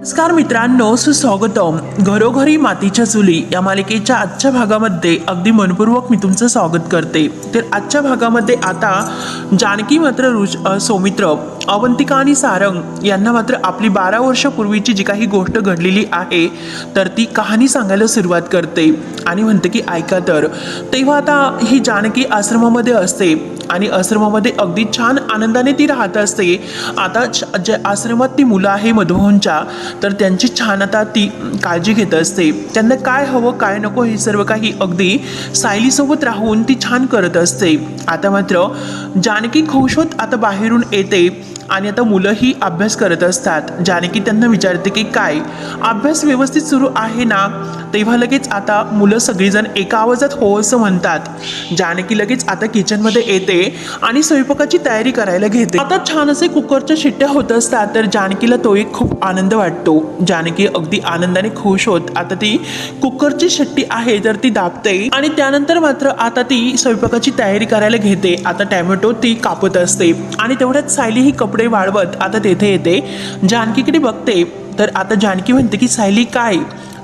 नमस्कार मित्रांनो सुस्वागतम. घरोघरी मातीच्या चुली या मालिकेच्या आजच्या भागामध्ये अगदी मनपूर्वक मी तुमचं स्वागत करते. तर आजच्या भागामध्ये आता जानकी मात्र रुज सौमित्र अवंतिका आणि सारंग यांना मात्र आपली बारा वर्षापूर्वीची जी काही गोष्ट घडलेली आहे तर ती कहाणी सांगायला सुरुवात करते. आणि म्हणते की ऐका तर तेव्हा आता ही जानकी आश्रमामध्ये असते. आणि आश्रमामध्ये अगदी छान आनंदाने ती राहत असते. आता जे आश्रमात ती मुलं आहे मधुभाऊंच्या तर त्यांची छान आता ती काळजी घेत असते. त्यांना काय हवं काय नको हे सर्व काही अगदी सायलीसोबत राहून ती छान करत असते. आता मात्र जानकी खुश होत आता बाहेरून येते. आणि आता मुलंही अभ्यास करत असतात जानकी त्यांना विचारते की काय? अभ्यास व्यवस्थित सुरू आहे ना? तेव्हा लगेच आता मुलं सगळीजण एका आवाजात हो असं म्हणतात जानकी लगेच आता किचनमध्ये येते आणि स्वयंपाकाची तयारी करायला घेते. आता छान असे कुकरच्या शिट्ट्या होत असतात तर जानकीला तो एक खूप आनंद वाटतो. जानकी अगदी आनंदाने खुश होत. आता ती कुकरची शिट्टी आहे तर ती दाबते आणि त्यानंतर मात्र आता ती स्वयंपाकाची तयारी करायला घेते. आता टॅमॅटो ती कापत असते आणि तेवढ्यात सायली ही कपडे वाढवत आता तेथे येते. जानकीकडे बघते तर आता जानकी म्हणते की सायली काय?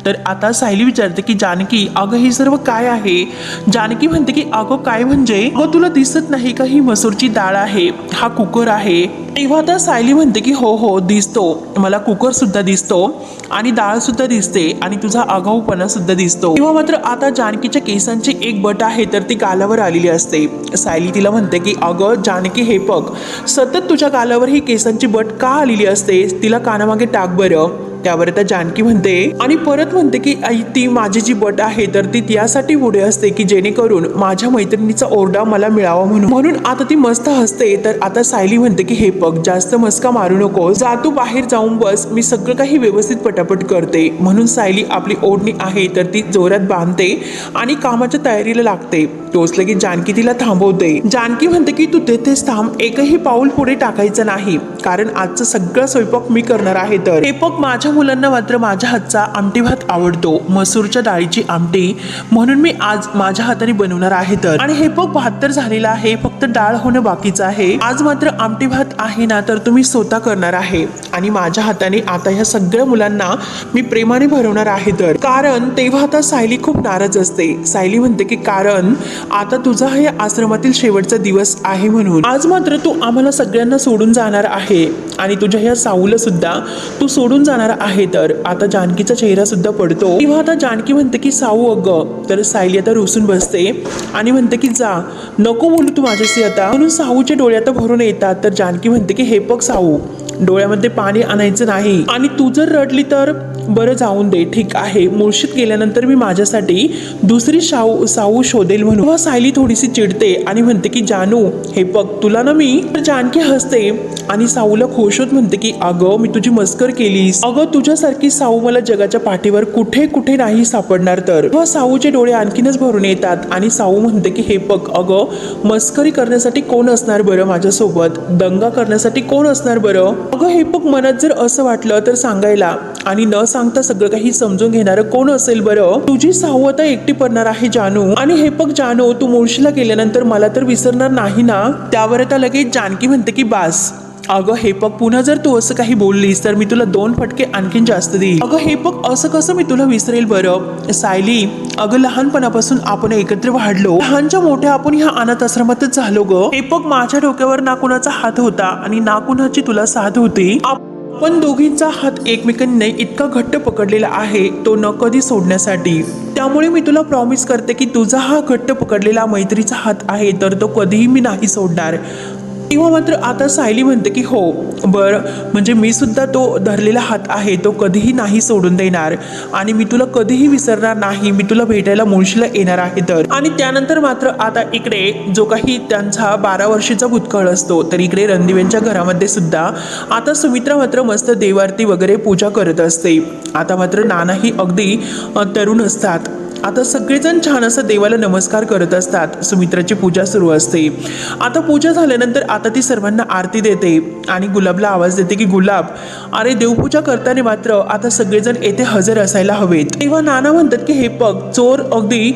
तर आता सायली विचारते की जानकी अगं हे सर्व काय आहे? जानकी म्हणते की अगं काय म्हणजे? अगं तुला दिसत नाही का ही मसूरची डाळ आहे? हा कुकर आहे. तेव्हा आता सायली म्हणते की हो हो दिसतो. मला कुकर सुद्धा दिसतो आणि डाळ सुद्धा दिसते आणि तुझा आगाऊपणा सुद्धा दिसतो. तेव्हा मात्र आता जानकीच्या केसांची एक बट आहे तर ती गालावर आलेली असते. सायली तिला म्हणते की अगं जानकी हे बघ. सतत तुझ्या गालावर ही केसांची बट का आलेली असते? तिला कानामागे टाक बरं. त्यावर आता जानकी म्हणते आणि परत म्हणते की आई ती माझी जी बट आहे तर ती त्यासाठी पुढे असते की जेणेकरून माझ्या मैत्रिणीचा ओरडा मला मिळावा म्हणून. म्हणून आता ती मस्त हसते. तर आता सायली म्हणते की हे बघ जास्त मस्का मारू नको जा तू बाहेर जाऊन बस. मी सगळं काही व्यवस्थित पटापट करते. म्हणून सायली आपली ओढणी आहे तर ती जोरात बांधते आणि कामाच्या तयारीला लागते. तोच लगेच जानकी तिला थांबवते. जानकी म्हणते की तू तेथेच थांब. एकही पाऊल पुढे टाकायचं नाही. कारण आजचं सगळं स्वयंपाक मी करणार आहे तर. हे पग माझ्या मुलांना मात्र माझ्या हातचा आमटी भात आवडतो. मसूरच्या डाळीची आमटी म्हणून मी आज माझ्या हाताने बनवणार आहे तर. आणि हे पग भात तर झालेला आहे. फक्त डाळ होणं बाकीचं आहे. आज मात्र आमटी भात आहे ना तर तुम्ही स्वतः करणार आहे. आणि माझ्या हाताने आता ह्या सगळ्या मुलांना मी प्रेमाने भरवणार आहे तर. कारण तेव्हा आता सायली खूप नाराज असते. सायली म्हणते की कारण आता तुझा हे आश्रमातील शेवटचा दिवस आहे म्हणून. आज मात्र तू आम्हाला सगळ्यांना सोडून जाणार आहे. आणि तुझ्या ह्या साऊला सुद्धा तू सोडून जाणार आहे तर. आता जानकीचा चेहरा सुद्धा पडतो. तेव्हा आता जानकी म्हणते की साऊ अगं. तर सायली आता रुसून बसते. आणि म्हणते की जा. नको बोलू तू माझ्याशी आता. म्हणून साऊच्या डोळे आता भरून येतात. तर जानकी म्हणते की हे बघ साऊ. डोळ्यामध्ये पाणी आणायचं नाही. आणि तू जर रडली तर बरं जाऊन दे ठीक आहे. मुळशीत गेल्यानंतर मी माझ्यासाठी दुसरी शाऊ साऊ शोधेल म्हणून. व सायली थोडीशी चिडते आणि म्हणते की जानू हे बघ तुला ना मी तर जानकी हसते आणि साऊला खुश होत म्हणते की अगं मी तुझी मस्कर केलीस. अगं तुझ्यासारखी साऊ मला जगाच्या पाठीवर कुठे कुठे नाही सापडणार तर. व साऊचे डोळे आणखीनच भरून येतात आणि साऊ म्हणते की हे बघ अगं मस्करी करण्यासाठी कोण असणार बरं माझ्यासोबत? दंगा करण्यासाठी कोण असणार बरं? अगं हे बघ मनात जर असं वाटलं तर सांगायला. आणि न सांगता सगळं काही समजून घेणारं कोण असेल बरं? तुझी सावता एकटी पडणार आहे जानू. आणि हे बघ जानू तू मुळशीला गेल्यानंतर मला तर विसरणार नाही ना? त्यावर आता लगेच जानकी म्हणते की बास अगं हे पग पुन्हा जर तू असं काही बोललीस तर मी तुला दोन फटके आणखीन जास्त देईल अगं हे पग असं कसं मी तुला विसरेल बरं? सायली अगं लहानपणापासून आपण एकत्र वाढलो. लहानच्या मोठ्या आपण ह्या अनाथ आश्रमातच झालो ग. हे पग माझ्या डोक्यावर ना कुणाचा हात होता आणि ना कुणाची तुला साथ होती. पण दोघींचा हात एकमेकांनी इतका घट्ट पकडलेला आहे तो न कधी सोडण्यासाठी. त्यामुळे मी तुला प्रॉमिस करते की तुझा हा घट्ट पकडलेला मैत्रीचा हात आहे तर तो कधीही मी नाही सोडणार. किंवा मात्र आता सायली म्हणते की हो बरं म्हणजे मी सुद्धा तो धरलेला हात आहे तो कधीही नाही सोडून देणार. आणि मी तुला कधीही विसरणार नाही मी तुला भेटायला मुळशीला येणार आहे तर. आणि त्यानंतर मात्र आता इकडे जो काही त्यांचा बारा वर्षाचा भूतकाळ असतो तर इकडे रणदिवेंच्या घरामध्ये सुद्धा आता सुमित्रा मात्र मस्त देवारती वगैरे पूजा करत असते. आता मात्र नानाही अगदी तरुण असतात. आता सगळेजण छान असं देवाला नमस्कार करत असतात. सुमित्राची पूजा सुरू असते. आता पूजा झाल्यानंतर आता ती सर्वांना आरती देते आणि गुलाबला आवाज देते की गुलाब अरे देवपूजा करताना मात्र आता सगळेजण येथे हजर असायला हवेत. तेव्हा नाना म्हणतात की हे पग चोर अगदी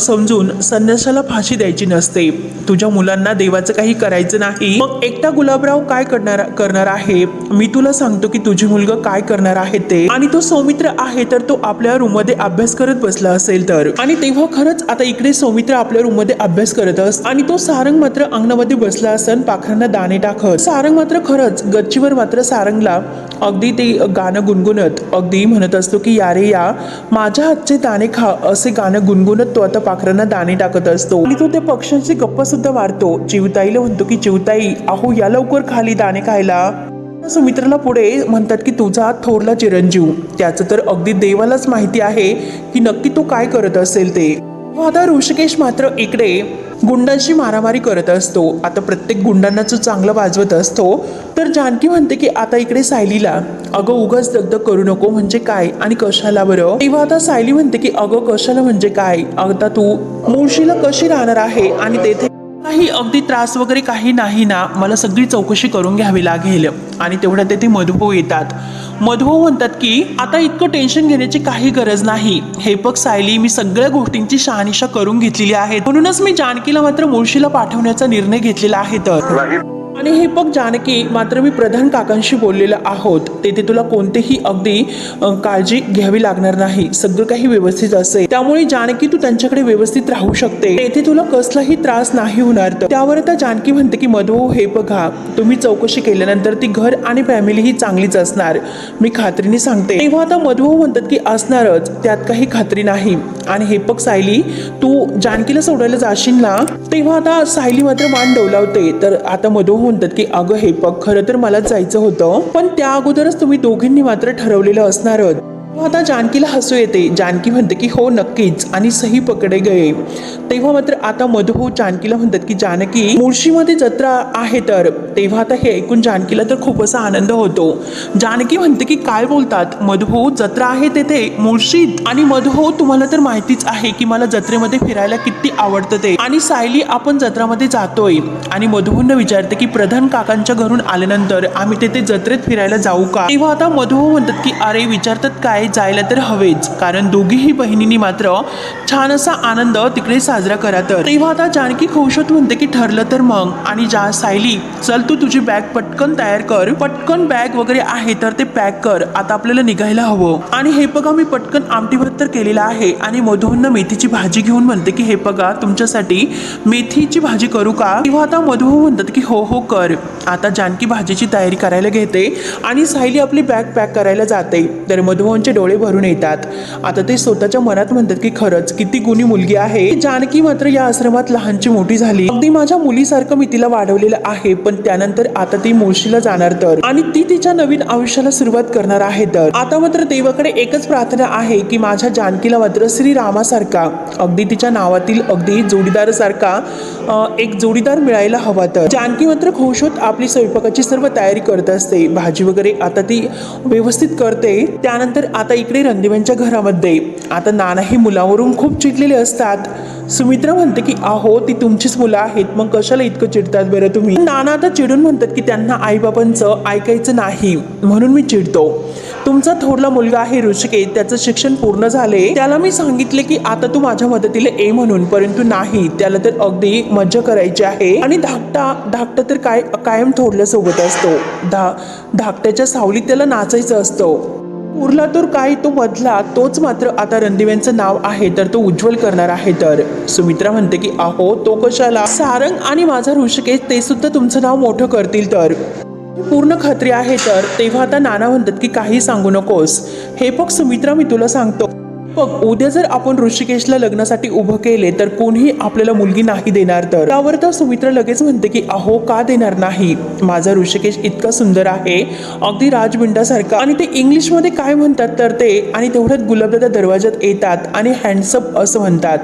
समजून संन्यासाला फाशी द्यायची नसते. तुझ्या मुलांना देवाचं काही करायचं नाही. मग एकटा गुलाबराव काय करणार करणार आहे? मी तुला सांगतो की तुझी मुलगा काय करणार आहे ते. आणि तो सौमित्र आहे तर तो आपल्या रूममध्ये अभ्यास करत बसला असेल. तर. आणि तेव्हा खरंच आता इकडे सौमित्र आपल्या रूममध्ये अभ्यास करत अस आणि तो सारंग मात्र अंगणामध्ये बसला असन पाखरांना दाणे टाकत. सारंग मात्र खरंच गच्चीवर मात्र सारंगला अगदी ते गाणं गुणगुणत. अगदी म्हणत असतो की यारे या माझ्या हातचे दाणे खा असे गाणं गुणगुणत तो आता पाखरांना दाणे टाकत असतो. आणि तो त्या पक्ष्यांची गप्पा सुद्धा मारतो. चिवताईला म्हणतो की चिवताई अहो या लवकर खाली दाणे खायला. सुमित्राला पुढे म्हणतात की तुझा थोरला चिरंजीव. त्याचं तर अगदी देवालाच माहिती आहे की नक्की तो काय करत असेल ते. आता ऋषिकेश मात्र इकडे गुंडांशी मारामारी करत असतो. आता प्रत्येक गुंडांना जो चांगला वाजवत असतो तर जानकी म्हणते की आता इकडे सायलीला अगं उगाच दगदग करू नको म्हणजे काय आणि कशाला बरं? तेव्हा आता सायली म्हणते की अगं कशाला म्हणजे काय? आता तू मुळशीला कशी राहणार आहे आणि तेथे काही अगदी त्रास वगैरे काही नाही ना मला सगळी चौकशी करून घ्यावी लागेल. आणि तेवढ्यात ते मधुभाऊ येतात. मधुभाऊ म्हणतात की आता इतकं टेन्शन घेण्याची काही गरज नाही. हे बघ सायली मी सगळ्या गोष्टींची शहानिशा करून घेतलेली आहे म्हणूनच मी जानकीला मात्र मुळशीला पाठवण्याचा निर्णय घेतलेला आहे तर. आणि हे बघ जानकी मात्र मी प्रधान काकांशी बोललेलं आहोत. तेथे तुला कोणतेही अगदी काळजी घ्यावी लागणार नाही. सगळं काही व्यवस्थित असेल. त्यामुळे जानकी तू त्यांच्याकडे व्यवस्थित राहू शकते. तेथे तुला कसलाही त्रास नाही होणार. तर त्यावर आता जानकी म्हणते की मधू हे बघा तुम्ही चौकशी केल्यानंतर ती घर आणि फॅमिली ही चांगलीच असणार. मी खात्रीने सांगते. तेव्हा आता मधू म्हणतात की असणारच. त्यात काही खात्री नाही. आणि हे बघ सायली तू जानकीला सोडायला जाशील ना? तेव्हा आता सायली मात्र मान डोलावते. तर आता मधू म्हणतात की अगं हे बघ खरं तर मला जायचं होतं पण त्या अगोदरच तुम्ही दोघींनी मात्र ठरवलेलं असणारच आता जानकीला हसू येते. जानकी म्हणते की हो नक्कीच. आणि सही पकडे गए. तेव्हा मात्र आता मधुभाऊ जानकीला म्हणतात की जानकी मुळशीमध्ये जत्रा आहे तर. तेव्हा आता हे ऐकून जानकीला तर खूप असा आनंद होतो. जानकी म्हणते की काय बोलतात? मधुभाऊ जत्रा आहे तेथे मुळशीत. आणि मधुभाऊ तुम्हाला तर माहितीच आहे की मला जत्रेमध्ये फिरायला किती आवडतं ते. आणि सायली आपण जत्रामध्ये जातोय. आणि मधुभाऊंना विचारते की प्रधान काकांच्या घरून आल्यानंतर आम्ही तेथे जत्रेत फिरायला जाऊ का? तेव्हा आता मधुभाऊ म्हणतात की अरे विचारतात काय जायला तर हवेच. कारण दोघीही बहिणींनी मात्र छान असा आनंद तिकडे साजरा करा तर. तेव्हा आता जानकी खौशत म्हणते की ठरलं तर मग. आणि जा सायली चल तू तुझी बॅग पटकन तयार कर. पटकन बॅग वगैरे आहे तर ते पॅक कर. आता आपल्याला निघायला हवं. आणि हे बघा मी पटकन आमटी भात तर केलेला आहे. आणि मधून मेथीची भाजी घेऊन म्हणते की हे बघा तुमच्यासाठी मेथीची भाजी करू का? तेव्हा आता मधू म्हणतात की हो हो कर. आता जानकी भाजीची तयारी करायला घेते. आणि सायली आपली बॅग पॅक करायला जाते. तर मधुवनचे डोळे भरून येतात. आता ते स्वतःच्या मनात म्हणतात की खरंच किती गुणी मुलगी आहे. जानकी मात्र या आश्रमात लहानची मोठी झाली. अगदी माझ्या मुलीसारखं मी तिला वाढवलेलं आहे पण त्यानंतर आता ती मुळशीला जाणार तर. आणि ती तिच्या नवीन आयुष्याला सुरुवात करणार आहे तर. आता मात्र देवाकडे एकच प्रार्थना आहे की माझ्या जानकीला मात्र श्रीरामासारखा अगदी तिच्या नावातील अगदी जोडीदार सारखा एक जोडीदार मिळायला हवा तर. जानकी मात्र खुश होत आपली स्वयंपाकाची सर्व तयारी करत असते. भाजी वगैरे आता ती व्यवस्थित करते. त्यानंतर आता आता इकडे रणदिव्यांच्या घरामध्ये. आता नानाही मुलावरून खूप चिडलेले असतात. सुमित्रा म्हणते की अहो ती तुमचीच मुलं आहेत. मग कशाला इतकं चिडतात बरं तुम्ही? नाना आता चिडून म्हणतात की त्यांना आईबाबांचं ऐकायचं नाही. म्हणून मी चिडतो. तुमचा थोरला मुलगा आहे ऋषिकेत त्याचं शिक्षण पूर्ण झाले. त्याला मी सांगितले की आता तू माझ्या मदतीला ये म्हणून. परंतु नाही. त्याला तर अगदी मज्जा करायची आहे. आणि धाकटा धाकटा तर काय कायम थोरल्या सोबत असतो. धा धाकट्याच्या सावलीत त्याला नाचायचं असतं. उरला तर काय तो मधला तोच मात्र आता रणदिव्यांचं नाव आहे तर तो उज्ज्वल करणार आहे. तर सुमित्रा म्हणते की अहो तो कशाला? सारंग आणि माझा ऋषिकेश ते सुद्धा तुमचं नाव मोठं करतील तर. पूर्ण खात्री आहे तर. तेव्हा आता नाना म्हणतात की काही सांगू नकोस. हे बघ सुमित्रा मी तुला सांगतो. बघ उद्या जर आपण ऋषिकेशला लग्नासाठी उभं केले तर कोणीही आपल्याला मुलगी नाही देणार तर? त्यावर तर सुमित्रा लगेच म्हणते की अहो का देणार नाही? माझा ऋषिकेश इतका सुंदर आहे अगदी राजबिंडासारखा. आणि ते इंग्लिशमध्ये काय म्हणतात तर ते आणि तेवढ्यात गुलाबदादा दरवाजात येतात आणि हँडसअप असं म्हणतात.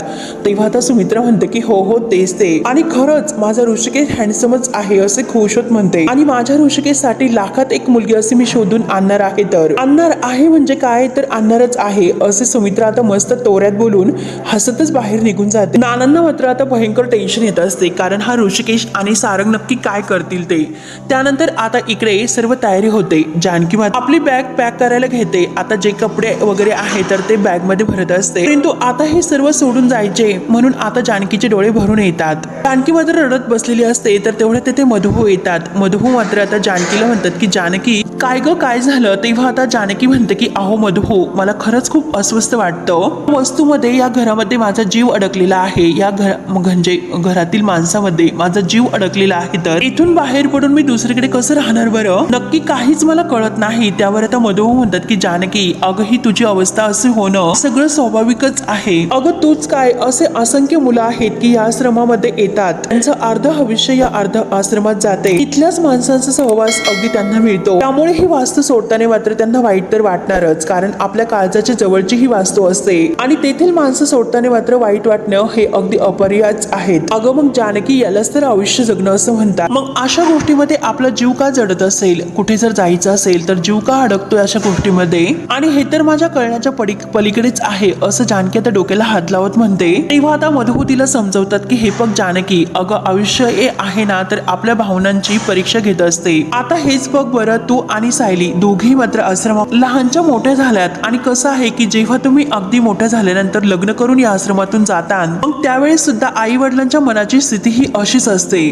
तेव्हा आता सुमित्रा म्हणते की हो हो तेच ते. आणि खरंच माझा ऋषिकेश हँडसमच आहे असे खुश होत म्हणते. आणि माझ्या ऋषिकेशसाठी लाखात एक मुलगी असे मी शोधून आणणार आहे तर? आणणार आहे म्हणजे काय? तर आणणारच आहे असे सुमित्रा आता मस्त तोऱ्यात बोलून हसतच बाहेर निघून जाते. नानांना मात्र आता भयंकर टेन्शन येत असते. कारण हा ऋषिकेश आणि सारंग नक्की काय करतील ते? त्यानंतर आता इकडे सर्व तयारी होते. जानकी मात्र आपली बॅग पॅक करायला घेते. आता जे कपडे वगैरे आहे तर ते बॅगमध्ये भरत असते. परंतु आता हे सर्व सोडून जायचे. म्हणून आता जानकीचे डोळे भरून येतात. जानकी मात्र रडत बसलेली असते तर तेवढे तेथे मधुभू येतात. मधुभू मात्र आता जानकीला म्हणतात की जानकी काय ग काय झालं? तेव्हा आता जानकी म्हणते की अहो मधू मला खरंच खूप अस्वस्थ वाटतं. वस्तूमध्ये या घरामध्ये माझा जीव अडकलेला आहे. या घर म्हणजे घरातील माणसामध्ये माझा जीव अडकलेला आहे तर. इथून बाहेर पडून मी दुसरीकडे कसं राहणार बरं? नक्की काहीच मला कळत नाही. त्यावर आता मधू म्हणतात की जानकी अगं ही तुझी अवस्था असे होणं सगळं स्वाभाविकच आहे. अगं तूच काय असे असंख्य मुलं आहेत की या आश्रमामध्ये येतात. त्यांचं अर्ध भविष्य या अर्ध आश्रमात जाते. इथल्याच माणसांचा सहवास अगदी त्यांना मिळतो. त्यामुळे ही वास्तू सोडताना मात्र त्यांना वाईट तर वाटणारच कारण आपल्या काळजाच्या जवळची ही वास्तू असते. आणि तेथील माणसं सोडताना मात्र वाईट वाटणं हे अगदी अपरियाच आहेत अगं मग जानकी यालाच तर आयुष्य जगणं असं म्हणतात. मग अशा गोष्टीमध्ये आपला जीव का जडत असेल? कुठे जर जायचं असेल तर जीव का अडकतोय अशा गोष्टीमध्ये? आणि हे तर माझ्या कळण्याच्या पडी पलीकडेच आहे असं जानकी आता डोक्याला हात लावत म्हणते. तेव्हा आता मधुभूतीला समजवतात की हे बघ जानकी अगं आयुष्य हे आहे ना तर आपल्या भावनांची परीक्षा घेत असते. आता हेच बघ बरं तू आणि सायली दोघेही मात्र आश्रमात लहानच्या मोठ्या झाल्यात. आणि कसं आहे की जेव्हा तुम्ही अगदी मोठ्या झाल्यानंतर लग्न करून या आश्रमातून जाता मग त्यावेळेस सुद्धा आई वडिलांच्या मनाची स्थिती ही अशीच असते.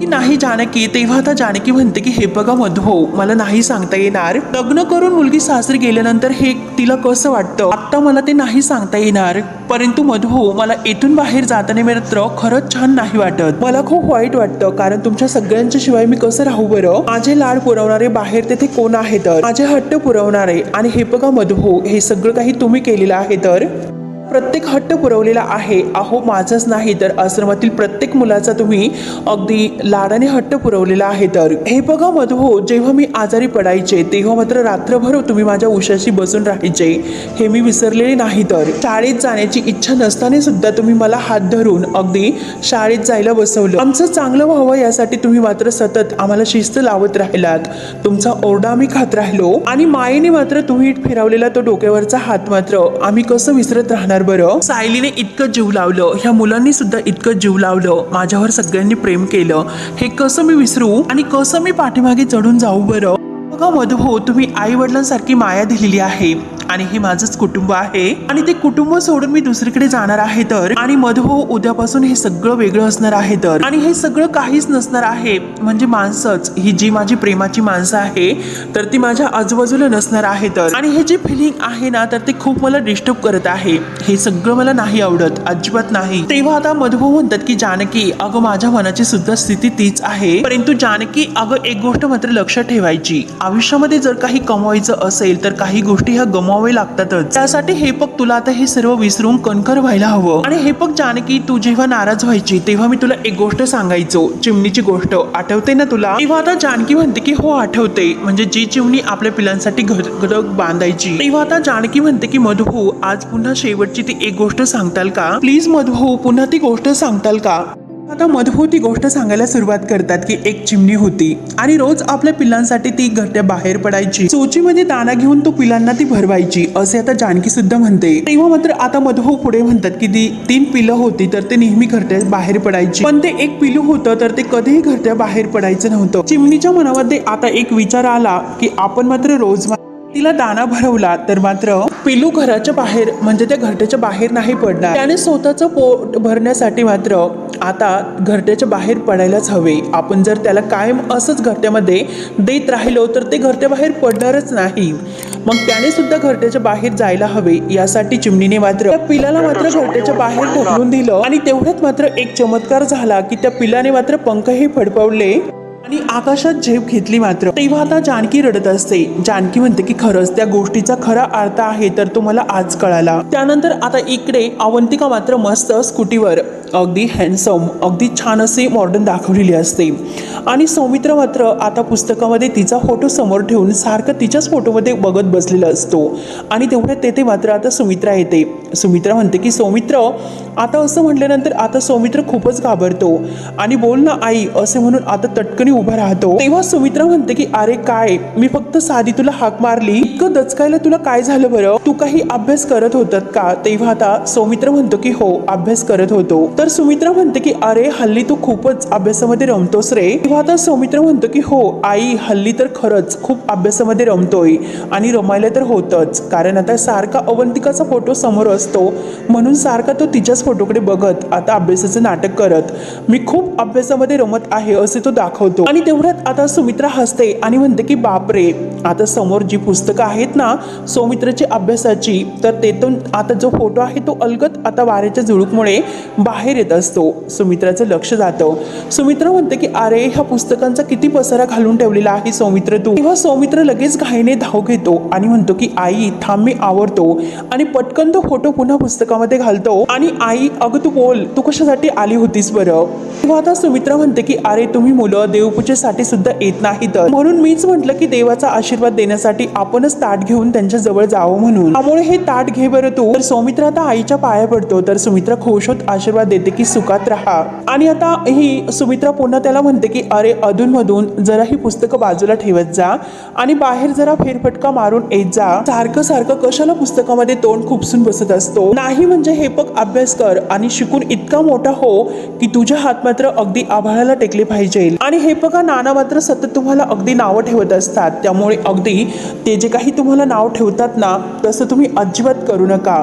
की नाही जानकी तेव्हा आता जानकी म्हणते की हे बघा मधो मला नाही सांगता येणार. लग्न करून मुलगी सासरी गेल्यानंतर हे तिला कसं वाटतं? आता मला ते नाही सांगता येणार. परंतु मधो मला इथून बाहेर जाताना मात्र खरंच छान नाही वाटत. मला खूप वाईट वाटतं कारण तुमच्या सगळ्यांच्या शिवाय मी कसं राहू बरं? माझे लाड पुरवणारे बाहेर तेथे कोण आहे तर? माझे हट्ट पुरवणारे आणि हे बघा मधो हे सगळं काही तुम्ही केलेलं आहे तर? प्रत्येक हट्ट पुरवलेला आहे. अहो माझंच नाही तर आश्रमातील प्रत्येक मुलाचा तुम्ही अगदी लाडाने हट्ट पुरवलेला आहे तर. हे बघा मधो जेव्हा मी आजारी पडायचे तेव्हा मात्र रात्रभर तुम्ही माझ्या उशाशी बसून राहायचे. हे मी विसरलेले नाही तर. शाळेत जाण्याची इच्छा नसताना सुद्धा तुम्ही मला हात धरून अगदी शाळेत जायला बसवलं. आमचं चांगलं व्हावं यासाठी तुम्ही मात्र सतत आम्हाला शिस्त लावत राहिलात. तुमचा ओरडा आम्ही खात राहिलो. आणि मायेने मात्र तुम्ही फिरवलेला तो डोक्यावरचा हात मात्र आम्ही कसं विसरत राहणार? बरं. सायलीने इतकं जीव लावलं ह्या मुलांनी सुद्धा इतकं जीव लावलं माझ्यावर सगळ्यांनी प्रेम केलं. हे कसं मी विसरू? आणि कसं मी पाठीमागे चढून जाऊ बरं? बघा मधुभाऊ तुम्ही आई वडिलांसारखी माया दिलेली आहे. आणि हे माझंच कुटुंब आहे. आणि ते कुटुंब सोडून मी दुसरीकडे जाणार आहे तर. आणि मधो हो उद्यापासून हे सगळं वेगळं असणार आहे तर. आणि हे सगळं काहीच नसणार आहे. म्हणजे माणसंच. ही जी माझी प्रेमाची माणसं आहे तर ती माझ्या आजूबाजूला नसणार आहे तर. आणि हे जे फिलिंग आहे ना तर ते खूप मला डिस्टर्ब करत आहे. हे सगळं मला नाही आवडत. अजिबात नाही. तेव्हा आता मधुभाऊ हो म्हणतात की जानकी अगं माझ्या मनाची सुद्धा स्थिती तीच आहे. परंतु जानकी अगं एक गोष्ट मात्र लक्षात ठेवायची. आयुष्यामध्ये जर काही कमवायचं असेल तर काही गोष्टी ह्या गमवावे लागतातच. त्यासाठी हे पग तुला आता हे सर्व विसरून कणकर व्हायला हवं. आणि हे पग जानकी तू जेव्हा नाराज व्हायची तेव्हा मी तुला एक गोष्ट सांगायचो. चिमणीची गोष्ट आठवते ना तुला? तेव्हा आता जानकी म्हणते की हो आठवते. म्हणजे जी चिमणी आपल्या पिलांसाठी घर बांधायची. तेव्हा आता जानकी म्हणते की मधुभाऊ आज पुन्हा शेवटची ती एक गोष्ट सांगताल का? प्लीज मधुभाऊ पुन्हा ती गोष्ट सांगताल का? आता मधुभाऊ गोष्ट सांगायला सुरुवात करतात की एक चिमणी होती आणि रोज आपल्या पिल्लांसाठी ती घरट्या बाहेर पडायची. चोचीमध्ये दाना घेऊन तो पिलांना ती भरवायची असे आता जानकी सुद्धा म्हणते. तेव्हा मात्र आता मधुभाऊ पुढे म्हणतात की ती तीन पिलं होती तर ते नेहमी घरट्या बाहेर पडायची. पण ते एक पिलू होतं तर ते कधीही घरट्या बाहेर पडायचं नव्हतं. चिमणीच्या मनामध्ये आता एक विचार आला की आपण मात्र रोज तिला दाना भरवला तर मात्र पिलू घराच्या बाहेर म्हणजे त्या घरट्याच्या बाहेर नाही पडणार. त्याने स्वतःचं पोट भरण्यासाठी मात्र आता घरट्याच्या बाहेर पडायलाच हवे. आपण जर त्याला कायम असंच घरट्यामध्ये देत राहिलो तर ते घरट्या बाहेर पडणारच नाही. मग त्याने सुद्धा घरट्याच्या बाहेर जायला हवे. यासाठी चिमणीने मात्र त्या पिलाला मात्र घरट्याच्या बाहेर ढकलून दिलं आणि तेवढ्यात मात्र एक चमत्कार झाला की त्या पिलाने मात्र पंखही फडफवले आणि आकाशात झेप घेतली मात्र. तेव्हा आता जानकी रडत असते. जानकी म्हणते की खरंच त्या गोष्टीचा खरा अर्थ आहे तर तो मला आज कळाला. त्यानंतर आता इकडे अवंतिका मात्र मस्त स्कूटीवर अगदी हँडसम अगदी छान असे मॉडर्न दाखवलेली असते. आणि सौमित्र मात्र आता पुस्तकामध्ये तिचा फोटो समोर ठेवून सारखं तिच्याच फोटोमध्ये बघत बसलेला असतो. आणि तेवढ्यात तेथे मात्र आता सुमित्रा येते. सुमित्रा म्हणते की सौमित्र आता असं म्हटल्यानंतर आता सौमित्र खूपच घाबरतो. आणि बोल ना आई असे म्हणून आता तटकनी उभा राहतो. तेव्हा सुमित्रा म्हणते की अरे काय? मी फक्त साधी तुला हाक मारली. इतकं दचकायला तुला काय झालं बरं? तू काही अभ्यास करत होतात का? तेव्हा आता सौमित्र म्हणतो की हो अभ्यास करत होतो. तर सुमित्रा म्हणते की अरे हल्ली तू खूपच अभ्यासामध्ये रमतोस रे. तेव्हा आता सौमित्र म्हणतो की हो आई हल्ली तर खरंच खूप अभ्यासामध्ये रमतोय आणि रमायला तर होतच. कारण आता सारखा अवंतिकाचा फोटो समोर असतो. म्हणून सारखा तो तिच्याच फोटोकडे बघत आता अभ्यासाचं नाटक करत. मी खूप अभ्यासामध्ये रमत आहे असे तो दाखवतो. आणि तेवढ्यात आता सुमित्रा हसते आणि म्हणते की बापरे आता समोर जी पुस्तकं आहेत ना सौमित्राची अभ्यासाची तर तेथून आता जो फोटो आहे तो अलगत आता वाऱ्याच्या झुळूकमुळे बाहेर येत असतो. सुमित्राचं लक्ष जातं. सुमित्रा म्हणते की अरे ह्या पुस्तकांचा किती पसारा घालून ठेवलेला आहे सौमित्र तू. तेव्हा सौमित्र लगेच घाईने धाव घेतो आणि म्हणतो की आई थांब मी आवडतो आणि पटकन तो फोटो पुन्हा पुस्तकामध्ये घालतो आणि आई अगं तू बोल तू कशासाठी आली होतीस बरं? तेव्हा आता सुमित्रा म्हणते की अरे तुम्ही मुलं देव देवपूजेसाठी सुद्धा येत नाही तर. म्हणून मीच म्हटलं की देवाचा आशीर्वाद देण्यासाठी आपणच ताट घेऊन त्यांच्या जवळ जावं म्हणून. त्यामुळे हे ताट घे बरं तू. तर सौमित्र आता आईच्या पाया पडतो. तर सुमित्रा खुश होत आशीर्वाद देते की सुखात राहा. आणि आता ही सुमित्रा पुन्हा त्याला म्हणते की अरे अधूनमधून जरा ही पुस्तकं बाजूला ठेवत जा आणि बाहेर जरा फेरफटका मारून येत जा. सारखं सारखं कशाला पुस्तकामध्ये तोंड खुपसून बसत असतो? नाही म्हणजे हे बघ अभ्यास कर आणि शिकून इतका मोठा हो की तुझ्या हात मात्र अगदी आभाळाला टेकले पाहिजे. आणि हे बघा नाना मात्र सतत तुम्हाला अगदी नावं ठेवत असतात. त्यामुळे अगदी ते जे काही तुम्हाला नाव ठेवतात ना तसं तुम्ही अजिबात करू नका.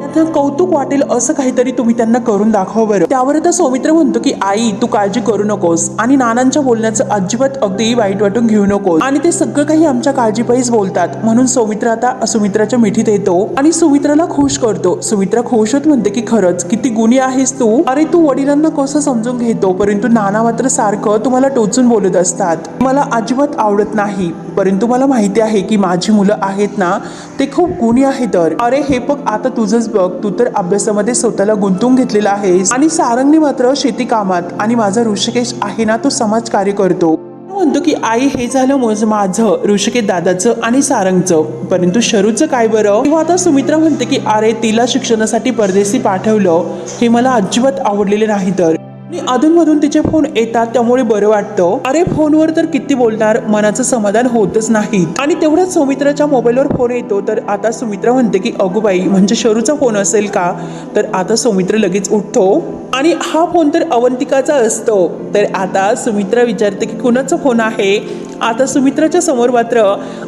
त्यांना कौतुक वाटेल असं काहीतरी तुम्ही त्यांना करून दाखवा बरं. त्यावर तर सौमित्र म्हणतो की आई तू काळजी करू नकोस आणि नानांच्या बोलण्याचं अजिबात अगदी वाईट वाटून घेऊ नकोस. आणि ते सगळं काही आमच्या काळजीपायीच बोलतात. म्हणून सौमित्र आता सुमित्राच्या मिठीत येतो आणि सुमित्राला खुश करतो. सुमित्रा खुश होत म्हणते की खरंच किती गुणी आहेस तू. अरे तू वडिलांना कसं समजून घेतो? परंतु नाना मात्र सारखं तुम्हाला टोचून बोलत असतात. मला अजिबात आवडत नाही. परंतु मला माहिती आहे की माझी मुलं आहेत ना ते खूप गुणी आहेत तर. अरे हे बघ आता तुझंच बघ. तू तर अभ्यासामध्ये स्वतःला गुंतवून घेतलेला आहेस. आणि सारंगने मात्र शेती कामात आणि माझा ऋषिकेश आहे ना तो समाज कार्य करतो. म्हणतो की आई हे झालं मोज माझं ऋषिकेश दादाचं आणि सारंगचं. परंतु शरूचं काय बरं? किंवा आता सुमित्रा म्हणते की अरे तिला शिक्षणासाठी परदेशी पाठवलं. हे मला अजिबात आवडलेले नाही तर. आणि अधूनमधून तिचे फोन येतात त्यामुळे बरं वाटतं. अरे फोनवर तर किती बोलणार? मनाचं समाधान होतच नाही आणि तेवढ्याच सुमित्राच्या मोबाईलवर फोन येतो तर आता सुमित्रा म्हणते की अगुबाई म्हणजे शरूचा फोन असेल का? तर आता सुमित्र लगेच उठतो. आणि हा फोन तर अवंतिकाचा असतो. तर आता सुमित्रा विचारते की कुणाचा फोन आहे? आता सुमित्राच्या समोर मात्र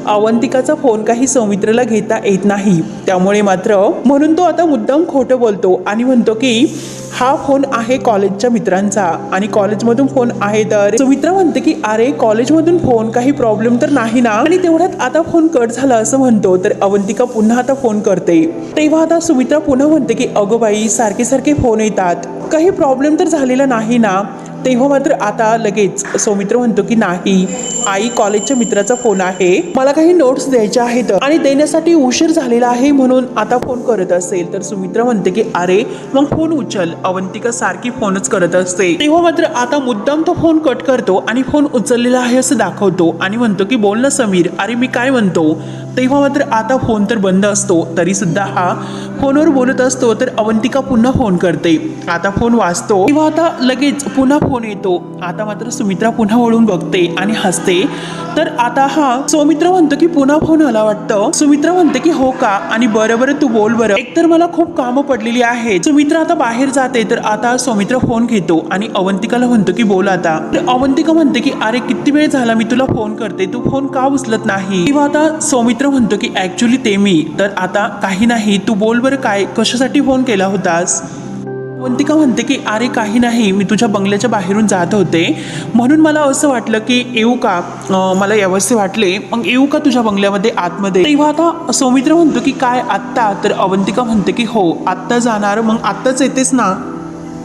अवंतिकाचा फोन काही सौमित्रला घेता येत नाही. त्यामुळे मात्र म्हणून तो आता मुद्दाम खोटं बोलतो आणि म्हणतो की हा फोन आहे कॉलेजच्या मित्र मित्रांचा आणि कॉलेजमधून फोन आहे तर. सुमित्रा म्हणते की अरे कॉलेजमधून फोन काही प्रॉब्लेम तर नाही ना? आणि तेवढ्यात आता फोन कट झाला असं म्हणतो. तर अवंतिका पुन्हा आता फोन करते. तेव्हा आता सुमित्रा पुन्हा म्हणते की अगं बाई सारखे सारखे फोन येतात. काही प्रॉब्लेम तर झालेला नाही ना? तेव्हा मात्र आता लगेच सौमित्र म्हणतो की नाही आई कॉलेजच्या मित्राचा फोन आहे. मला काही नोट्स द्यायच्या आहेत आणि देण्यासाठी उशीर झालेला आहे म्हणून आता फोन करत असेल. तर सुमित्रा म्हणते की अरे मग फोन उचल. अवंतिका सारखी फोनच करत असते. तेव्हा मात्र आता मुद्दाम तो फोन कट करतो आणि फोन उचललेला आहे असं दाखवतो आणि म्हणतो की बोल ना समीर. अरे मी काय म्हणतो? तेव्हा मात्र आता फोन तर बंद असतो तरीसुद्धा हा फोनवर बोलत असतो तर अवंतिका पुन्हा फोन करते. आता फोन वाचतो तेव्हा आता लगेच पुन्हा फोन येतो. आता मात्र सुमित्रा पुन्हा वळून बघते आणि हसते. तर आता हा सौमित्र म्हणतो की पुन्हा फोन आला वाटतं. सुमित्रा म्हणते की हो का? आणि बरं बरं तू बोल बरं. एकतर मला खूप कामं पडलेली आहेत. सुमित्रा आता बाहेर जाते तर आता सौमित्र फोन घेतो आणि अवंतिकाला म्हणतो की बोल आता. तर अवंतिका म्हणते की अरे किती वेळ झाला मी तुला फोन करते? तू फोन का उचलत नाही? किंवा आता सौमित्र म्हणतो की ऍक्च्युली ते मी. तर आता काही नाही. तू बोल बरं काय? कशासाठी फोन केला होतास? अवंतिका म्हणते की अरे काही नाही मी तुझ्या बंगल्याच्या बाहेरून जात होते. म्हणून मला असं वाटलं की येऊ का? मला व्यवस्थित वाटले. मग येऊ का तुझ्या बंगल्यामध्ये आतमध्ये? तेव्हा आता सौमित्र म्हणतो की काय आत्ता? तर अवंतिका म्हणते की हो आत्ता जाणार मग आत्ताच येतेस ना?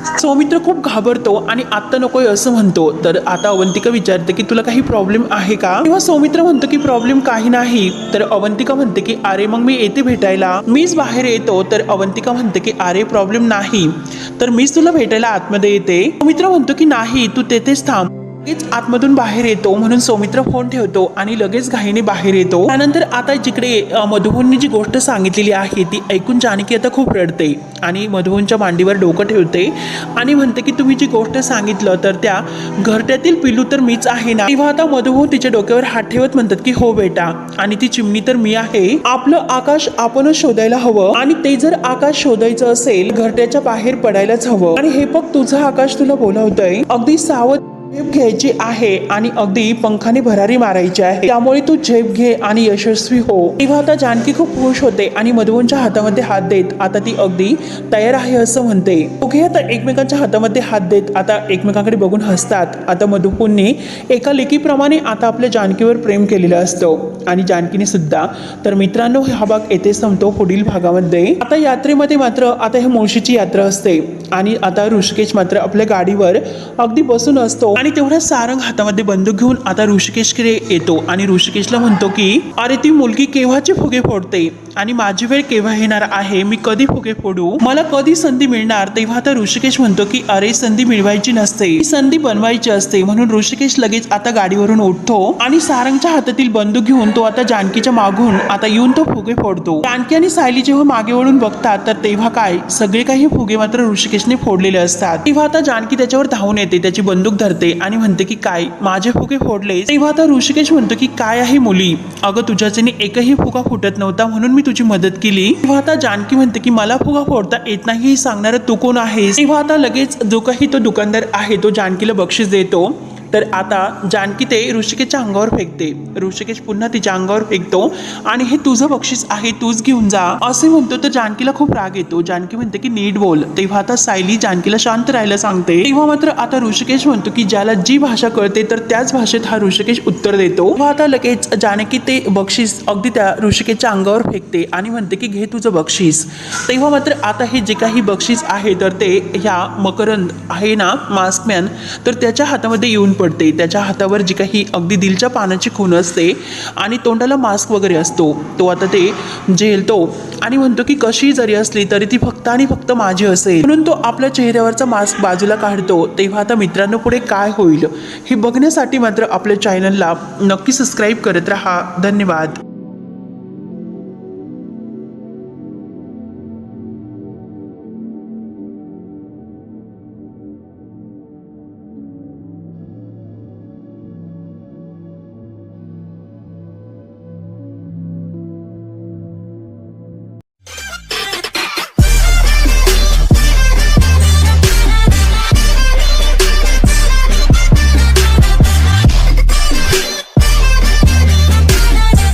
सौमित्र खूप घाबरतो आणि आत्ता नकोय असं म्हणतो. तर आता अवंतिका विचारते की तुला काही प्रॉब्लेम आहे का? तेव्हा सौमित्र म्हणतो की प्रॉब्लेम काही नाही. तर अवंतिका म्हणते की अरे मग मी येते भेटायला. मीच बाहेर येतो. तर अवंतिका म्हणते की अरे प्रॉब्लेम नाही. तर मीच तुला भेटायला आतमध्ये येते. सौमित्र म्हणतो की नाही तू तेथेच थांब. लगेच आतमधून बाहेर येतो म्हणून सौमित्र फोन ठेवतो आणि लगेच घाईने बाहेर येतो. त्यानंतर आता जिकडे मधुबनी मधुबनने जी गोष्ट सांगितलेली आहे ती ऐकून जानकी आता खूप रडते आणि मधुबनच्या मांडीवर डोकं ठेवते आणि म्हणते की तुम्ही जी गोष्ट सांगितलं तर त्या घरट्यातील पिल्लू तर मीच आहे ना? तेव्हा आता मधुबन तिच्या डोक्यावर हात ठेवत म्हणतात की हो बेटा आणि ती चिमणी तर मी आहे. आपलं आकाश आपणच शोधायला हवं आणि ते जर आकाश शोधायचं असेल घरट्याच्या बाहेर पडायलाच हवं. आणि हे बघ तुझं आकाश तुला बोलावतंय. अगदी सावध झेप घ्यायची आहे आणि अगदी पंखाने भरारी मारायची आहे. त्यामुळे तू झेप घे आणि यशस्वी हो. तेव्हा आता जानकी खूप खुश होते आणि मधुवनच्या हातामध्ये हात देत आता ती अगदी तयार आहे असं म्हणते. दोघे आता एकमेकांच्या हातामध्ये हात देत आता एकमेकांकडे बघून हसतात. आता मधुपूंनी एका लेकीप्रमाणे आता आपल्या जानकीवर प्रेम केलेलं असतं. आणि जानकीने सुद्धा तर मित्रांनो हा भाग येथे संपतो पुढील भागामध्ये. आता यात्रेमध्ये मात्र आता हे मुळशीची यात्रा असते. आणि आता ऋषिकेश मात्र आपल्या गाडीवर अगदी बसून असतो. आणि तेवढ्या सारंग हातामध्ये बंदूक घेऊन आता ऋषिकेशकडे येतो आणि ऋषिकेशला म्हणतो की अरे ती मुलगी केव्हाचे फुगे फोडते? आणि माझी वेळ केव्हा येणार आहे? मी कधी फुगे फोडू? मला कधी संधी मिळणार? तेव्हा आता ऋषिकेश म्हणतो की अरे संधी मिळवायची नसते. ही संधी बनवायची असते. म्हणून ऋषिकेश लगेच आता गाडीवरून उठतो आणि सारंगच्या हातातील बंदूक घेऊन तो आता जानकीच्या मागून आता येऊन तो फुगे फोडतो. जानकी आणि सायली जेव्हा मागे वळून बघतात तर तेव्हा काय? सगळे काही फुगे मात्र ऋषिकेशने फोडलेले असतात. तेव्हा आता जानकी त्याच्यावर धावून येते. त्याची बंदूक धरते. आणि म्हणते की काय? माझे फुगे फोडले. तेव्हा आता ऋषिकेश म्हणतो की काय आहे मुली? अगं तुझ्याच्याने एकही फुगा फुटत नव्हता म्हणून मी तुझी मदत केली. तेव्हा आता जानकी म्हणते की मला फुगा फोडता येत नाही हे सांगणार तू कोण आहेस? तेव्हा आता लगेच जो काही तो दुकानदार आहे तो जानकीला बक्षीस देतो. तर आता जानकी ते ऋषिकेशच्या अंगावर फेकते. ऋषिकेश पुन्हा तिच्या अंगावर फेकतो आणि हे तुझं बक्षीस आहे तूच घेऊन जा. असे म्हणतो तर जानकीला खूप राग येतो. जानकी म्हणते की नीट बोल. तेव्हा आता सायली जानकीला शांत राहायला सांगते. तेव्हा मात्र आता ऋषिकेश म्हणतो की ज्याला जी भाषा कळते तर त्याच भाषेत हा ऋषिकेश उत्तर देतो. तेव्हा आता लगेच जानकी ते बक्षीस अगदी त्या ऋषिकेशच्या अंगावर फेकते आणि म्हणते की घे तुझं बक्षीस. तेव्हा मात्र आता हे जे काही बक्षीस आहे तर ते ह्या मकरंद आहे ना मास्कमॅन? तर त्याच्या हातामध्ये येऊन पडते त्याच्या हातावर जी काही अगदी दिलच्या पानाची खून असते आणि तोंडाला मास्क वगैरे असतो तो आता ते झेलतो आणि म्हणतो की कशी जरी असली तरी ती फक्त आणि फक्त माझी असेल. म्हणून तो आपल्या चेहऱ्यावरचा मास्क बाजूला काढतो तेव्हा आता मित्रांनो पुढे काय होईल हे बघण्यासाठी मात्र आपल्या चॅनलला नक्की सबस्क्राईब करत राहा. धन्यवाद.